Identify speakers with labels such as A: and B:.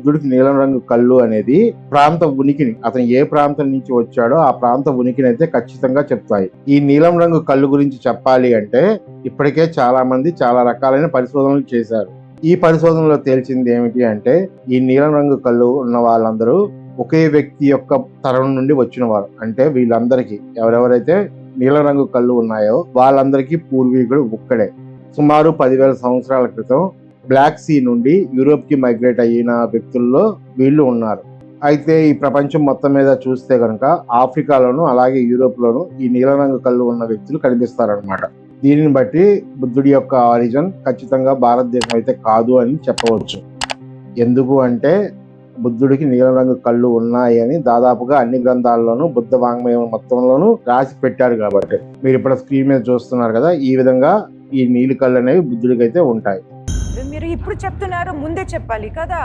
A: బుద్ధుడికి నీలం రంగు కళ్ళు అనేది ప్రాంత ఉనికిని అతను ఏ ప్రాంతం నుంచి వచ్చాడో ఆ ప్రాంత ఉనికిని అయితే ఖచ్చితంగా చెప్తాయి. ఈ నీలం రంగు కళ్ళు గురించి చెప్పాలి అంటే ఇప్పటికే చాలా మంది చాలా రకాలైన పరిశోధనలు చేశారు. ఈ పరిశోధనలో తేల్చింది ఏమిటి అంటే ఈ నీలం రంగు కళ్ళు ఉన్న వాళ్ళందరూ ఒకే వ్యక్తి యొక్క తరం నుండి వచ్చిన వారు. అంటే వీళ్ళందరికీ ఎవరెవరైతే నీలం రంగు కళ్ళు ఉన్నాయో వాళ్ళందరికీ పూర్వీకుడు ఒక్కడే. సుమారు పదివేల సంవత్సరాల క్రితం బ్లాక్ సీ నుండి యూరోప్కి మైగ్రేట్ అయిన వ్యక్తుల్లో వీళ్ళు ఉన్నారు. అయితే ఈ ప్రపంచం మొత్తం మీద చూస్తే కనుక ఆఫ్రికాలోను అలాగే యూరోప్లోను ఈ నీలరంగు కళ్ళు ఉన్న వ్యక్తులు కనిపిస్తారనమాట దీనిని బట్టి బుద్ధుడి యొక్క ఆరిజన్ ఖచ్చితంగా భారతదేశం అయితే కాదు అని చెప్పవచ్చు. ఎందుకు అంటే బుద్ధుడికి నీలం రంగు కళ్ళు ఉన్నాయి అని దాదాపుగా అన్ని గ్రంథాల్లోనూ బుద్ధ వాంగ్మయం మొత్తంలోనూ రాసి పెట్టారు కాబట్టి. మీరు ఇప్పుడు స్క్రీన్ మీద చూస్తున్నారు కదా ఈ విధంగా ఈ నీలి కళ్ళు అనేవి బుద్ధుడికి అయితే ఉంటాయి.
B: మీరు ఇప్పుడు చెప్తున్నారు ముందే చెప్పాలి కదా?